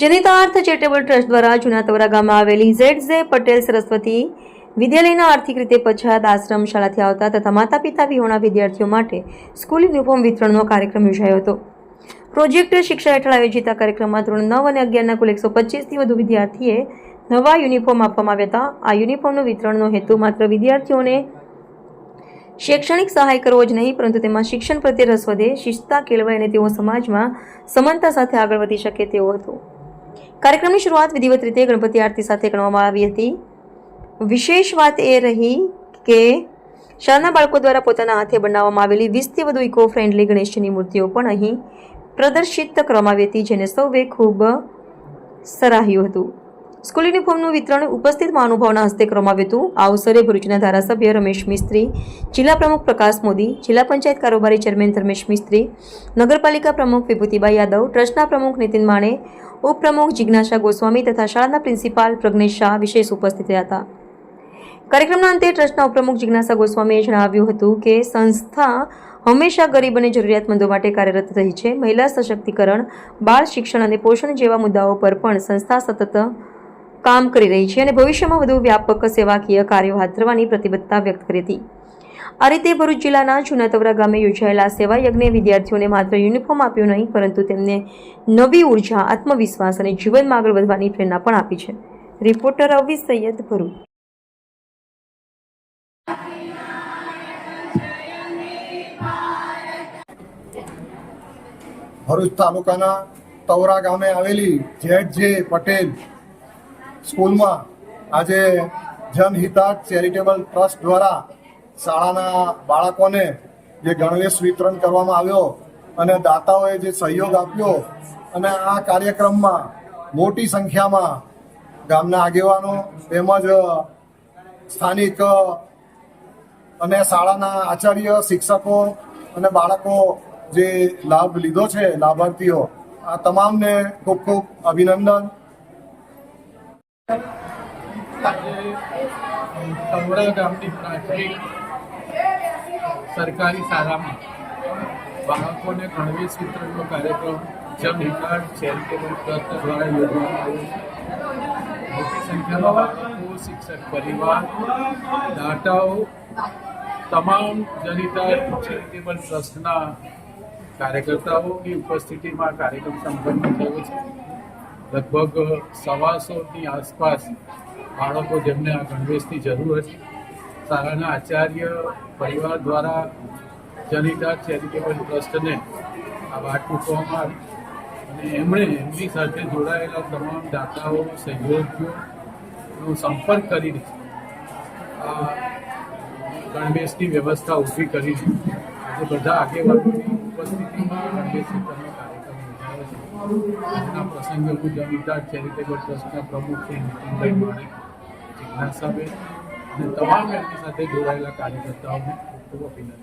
જનિતાર્થ charitable trust દ્વારા જૂના તવરા ગામમાં આવેલી ઝેડ ઝે પટેલ સરસ્વતી વિદ્યાલયના આર્થિક રીતે પછાત આશ્રમ શાળાથી આવતા તથા માતા પિતા વિહોણા વિદ્યાર્થીઓ માટે સ્કૂલ યુનિફોર્મ વિતરણનો કાર્યક્રમ યોજાયો હતો. પ્રોજેક્ટ શિક્ષા હેઠળ આયોજિત આ કાર્યક્રમમાં ધોરણ નવ અને અગિયારના કુલ એકસો પચીસથી વધુ વિદ્યાર્થીએ નવા યુનિફોર્મ આપવામાં આવ્યા હતા. આ યુનિફોર્મનું વિતરણનો હેતુ માત્ર વિદ્યાર્થીઓને શૈક્ષણિક સહાય કરવો જ નહીં, પરંતુ તેમાં શિક્ષણ પ્રત્યે રસ વધે શિસ્તા કેળવાય અને તેઓ સમાજમાં સમાનતા સાથે આગળ વધી શકે તેવો હતો. કાર્યક્રમની શરૂઆત વિધિવત રીતે ગણપતિ આરતી સાથે કરવામાં આવી હતી. વિશેષ વાત એ રહી કે શાળાના બાળકો દ્વારા પોતાના હાથે બનાવવામાં આવેલી વીસથી વધુ ઇકો ફ્રેન્ડલી ગણેશજીની મૂર્તિઓ પણ અહીં પ્રદર્શિત કરવામાં આવી હતી, જેને સૌએ ખૂબ સરાહ્યું હતું. સ્કૂલ યુનિફોર્મનું વિતરણ ઉપસ્થિત મહાનુભાવના હસ્તે કરવામાં હતું. આ અવસરે ભરૂચના ધારાસભ્ય રમેશ મિસ્ત્રી, જિલ્લા પ્રમુખ પ્રકાશ મોદી, જિલ્લા પંચાયત કારોબારી ચેરમેન ધર્મેશ મિસ્ત્રી, નગરપાલિકા પ્રમુખ વિભૂતિબાઈ યાદવ, ટ્રસ્ટના પ્રમુખ નીતિન માણે, ઉપપ્રમુખ જિજ્ઞાસા ગોસ્વામી તથા શાળાના પ્રિન્સિપાલ પ્રજ્ઞેશ શાહ વિશેષ ઉપસ્થિત રહ્યા હતા. કાર્યક્રમના અંતે ટ્રસ્ટના ઉપપ્રમુખ જિજ્ઞાસા ગોસ્વામીએ જણાવ્યું હતું કે, સંસ્થા હંમેશા ગરીબ અને જરૂરિયાતમંદો માટે કાર્યરત રહી છે. મહિલા સશક્તિકરણ, બાળ શિક્ષણ અને પોષણ જેવા મુદ્દાઓ પર પણ સંસ્થા સતત કામ કરી રહી છે અને ભવિષ્યમાં વધુ વ્યાપક સેવાકીય કાર્યો હાથ ધરવાની પ્રતિબદ્ધતા વ્યક્ત કરી હતી. આ રીતે ભરૂચ જિલ્લાના જૂનાતવરા ગામે યોજાયેલા સેવા યજ્ઞે વિદ્યાર્થીઓને માત્ર યુનિફોર્મ આપ્યું નહીં, પરંતુ તેમને નવી ઊર્જા, આત્મવિશ્વાસ અને જીવનમાં આગળ વધવાની પ્રેરણા પણ આપી છે. રિપોર્ટર અવી સૈયદ ભરૂચ. ભરૂચ તાલુકાના તવરા ગામે આવેલી જેડ જે પટેલ સ્કૂલમાં આજે જનહિતાર્થ ચેરિટેબલ ટ્રસ્ટ દ્વારા શાળાના બાળકોને જે ગણવેશ વિતરણ કરવામાં આવ્યો અને દાતાઓએ જે સહયોગ આપ્યો અને આ કાર્યક્રમમાં મોટી સંખ્યામાં ગામના આગેવાનો તેમજ સ્થાનિક અને શાળાના આચાર્ય, શિક્ષકો અને બાળકો જે લાભ લીધો છે, લાભાર્થીઓ, આ તમામને ખૂબ ખૂબ અભિનંદન. સરકારી શાળામાં બાળકોને ગણવેશ વિતરણનો કાર્યક્રમ જન હિતાર્થ ચેરિટેબલ ટ્રસ્ટ દ્વારા યોજવામાં આવ્યો મોટી સંખ્યામાં શિક્ષક પરિવાર, દાતાઓ, તમામ જનિતા ચેરિટેબલ ટ્રસ્ટના કાર્યકર્તાઓની ઉપસ્થિતિમાં કાર્યક્રમ સંપન્ન થયો છે. લગભગ સવાસોની આસપાસ બાળકો જેમને આ ગણવેશની જરૂર હતી શાળાના આચાર્ય પરિવાર દ્વારા જનિતા ચેરિટેબલ ટ્રસ્ટને આ વાત મૂકવામાં આવી. અને એમણે એમની સાથે જોડાયેલા તમામ દાતાઓ સહયોગીઓનો સંપર્ક કરીને આ ગણવેશની વ્યવસ્થા ઊભી કરી આજે બધા આગેવાનોની ઉપસ્થિતિમાં ગણવેશ આજના પ્રસંગે હું જનિતા ચેરિટેબલ ટ્રસ્ટના પ્રમુખ શ્રી નીતિનભાઈ માણેક, જિજ્ઞાસાબેન અને તમામ એમની સાથે જોડાયેલા કાર્યકર્તાઓને ખૂબ ખૂબ અભિનંદન